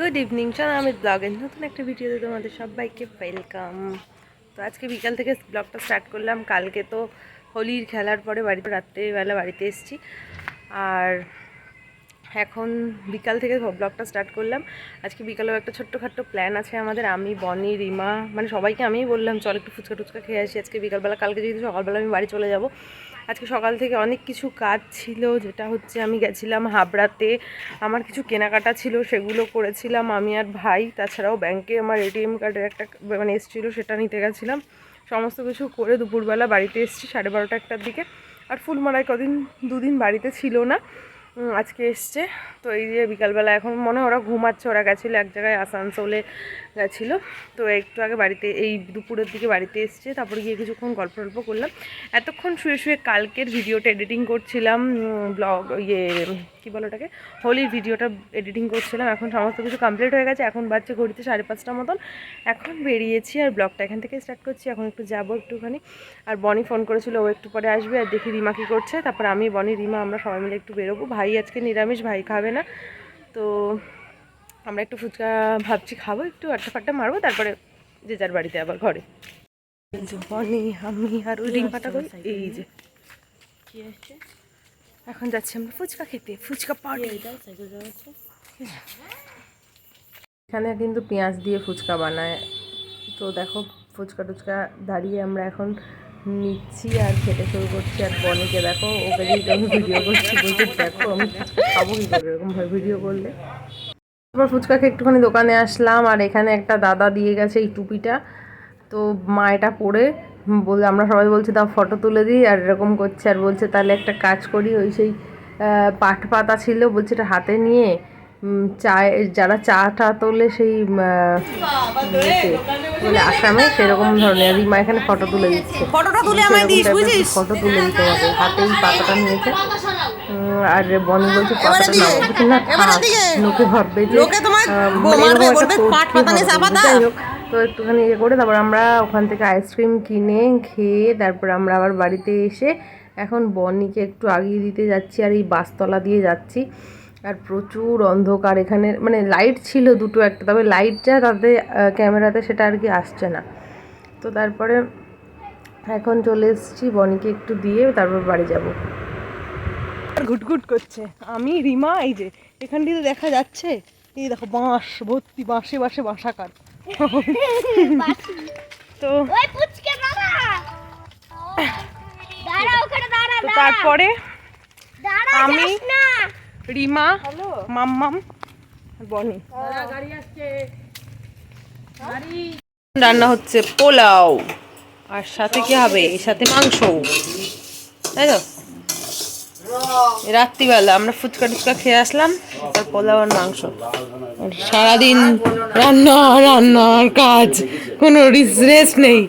Good evening চলো আমি ব্লগের নতুন একটা ভিডিওতে তোমাদের সবাইকে ওয়েলকাম তো আজকে বিকাল থেকে ব্লগটা স্টার্ট করলাম। কালকে তো হোলির খেলার পরে বাড়িতে, রাত্রেবেলা বাড়িতে এসেছি। আর এখন বিকাল থেকে ব্লগটা স্টার্ট করলাম। আজকে বিকালেও একটা ছোট্টখাট্টো প্ল্যান আছে আমাদের। আমি, বনি, রিমা মানে সবাইকে আমিই বললাম, চল একটু ফুচকা টুচকা খেয়ে আসি। আজকে বিকালবেলা, কালকে যেহেতু সকালবেলা আমি বাড়ি চলে যাব আজকে সকাল থেকে অনেক কিছু কাজ ছিল, যেটা হচ্ছে আমি গেছিলাম হাবড়াতে। আমার কিছু কেনাকাটা ছিল, সেগুলো করেছিলাম আমি আর ভাই। তাছাড়াও ব্যাংকে আমার এটিএম কার্ডের একটা মানে এসেছিল, সেটা নিতে গেছিলাম। সমস্ত কিছু করে দুপুরবেলা বাড়িতে এসেছি সাড়ে বারোটা একটার দিকে। আর ফুলমারায় কদিন, দুদিন বাড়িতে ছিল না। আজকে এসছে। তো এই যে বিকালবেলা এখন মনে হয় ওরা ঘুমাচ্ছে, ওরা গেছিল এক জায়গায় আসানসোলে গেছিল। তো একটু আগে বাড়িতে, এই দুপুরের দিকে বাড়িতে এসছে। তারপরে গিয়ে কিছুক্ষণ গল্প টল্প করলাম। এতক্ষণ শুয়ে শুয়ে কালকের ভিডিওটা এডিটিং করছিলাম ব্লগ ইয়ে কী বলো ওটাকে? হোলির ভিডিওটা এডিটিং করছিলাম। এখন সমস্ত কিছু কমপ্লিট হয়ে গেছে। এখন বাচ্চা ঘড়িতে সাড়ে পাঁচটা মতন। এখন বেরিয়েছি আর ব্লগটা এখান থেকে স্টার্ট করছি। এখন একটু যাব একটুখানি। আর বনি ফোন করেছিল, ও একটু পরে আসবে। আর দেখি রিমা কী করছে। তারপর আমি, বনি, রিমা, আমরা সবাই মিলে একটু বেরোবো। ভাই আজকে নিরামিষ ভাই খাবে না। তো আমরা একটু ফুচকা ভাবছি খাব একটু আটটা ফাট্টা মারবো তারপরে যে যার বাড়িতে আবার ঘরে। আমি আর ওই রিম্পাটা করি এই যে। এখন যাচ্ছি আমরা ফুচকা খেতে ফুচকা পার্টি এখানে কিন্তু পেঁয়াজ দিয়ে ফুচকা বানায়। তো দেখো ফুচকা টুচকা দাঁড়িয়ে আমরা এখন নিচ্ছি আর খেতে শুরু করছি আর বনিকে দেখো, ওকে দিয়ে আমি ভিডিও করছি বলছি, দেখো আমি খাব কি করে? এরকম ভাবে ভিডিও করলে। তারপর ফুচকা খেয়ে একটুখানি দোকানে আসলাম আর এখানে একটা দাদা দিয়ে গেছে এই টুপিটা। তো মা এটা পরে বলে, আমরা সবাই বলছি, দাও ফটো তুলে দিই। আর এরকম করছে আর বলছে, তাহলে একটা কাজ করি। ওই সেই পাট পাতা ছিল, বলছে এটা হাতে নিয়ে চায় যারা চা টা তোলে সেই বলে আসামে সেরকম ধরনের রিমা এখানে ফটো তুলে দিচ্ছে। ফটোটা তুলে আমায় দিস বুঝিস? ফটো তুলে দিতে হবে। হাতে এই পাতাটা নিয়েছে। আর বনি বলছে পাতাটা নাও। বলছে, না। লোকে ভাববে যে লোকে মানে মারবে, বলবে পাট পাতা তো একটুখানি ইয়ে করে তারপর আমরা ওখান থেকে আইসক্রিম কিনে খেয়ে তারপর আমরা আবার বাড়িতে এসে এখন বনিকে একটু আগিয়ে দিতে যাচ্ছি আর এই বাসতলা দিয়ে যাচ্ছি। আর প্রচুর অন্ধকার এখানে মানে লাইট ছিল দুটো একটা তবে লাইট যা তাতে ক্যামেরাতে সেটা আর কি আসছে না। তো তারপরে এখন চলে এসেছি বনিকে একটু দিয়ে তারপর বাড়ি যাব। ঘুটঘুট করছে। আমি রিমা এই যে এখান দিয়ে দেখা যাচ্ছে। এই দেখো বাঁশ ভর্তি বাঁশে বাঁশে বাসাকার তো ওই পুচকে দাঁড়া দাঁড়া ওখানে দাঁড়া তো তারপরে আমি না। রিমা মাম্মাম বনি। রান্না হচ্ছে পোলাও। আর সাথে কি হবে? এর সাথে মাংস। তাই তো? রাত্রিবেলা আমরা ফুচকা টুচকা খেয়ে আসলাম তারপর পোলাও আর মাংস। আর সারাদিন রান্না রান্নার কাজ। কোনো রেস্ট নেই।